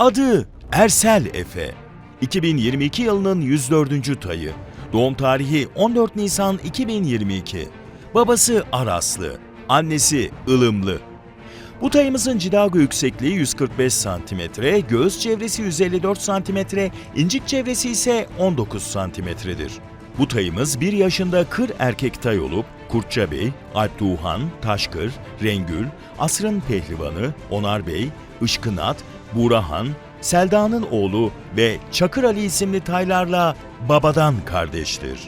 Adı Ersel Efe. 2022 yılının 104. tayı. Doğum tarihi 14 Nisan 2022. Babası Araslı, annesi Ilımlı. Bu tayımızın cidago yüksekliği 145 cm, göğüs çevresi 154 cm, incik çevresi ise 19 cm'dir. Bu tayımız 1 yaşında kır erkek tay olup Kurtça Bey, Alp Doğuhan, Taşkır, Rengül, Asrın Pehlivanı, Onar Bey, Işkınat, Burahan, Selda'nın oğlu ve Çakır Ali isimli taylarla babadan kardeştir.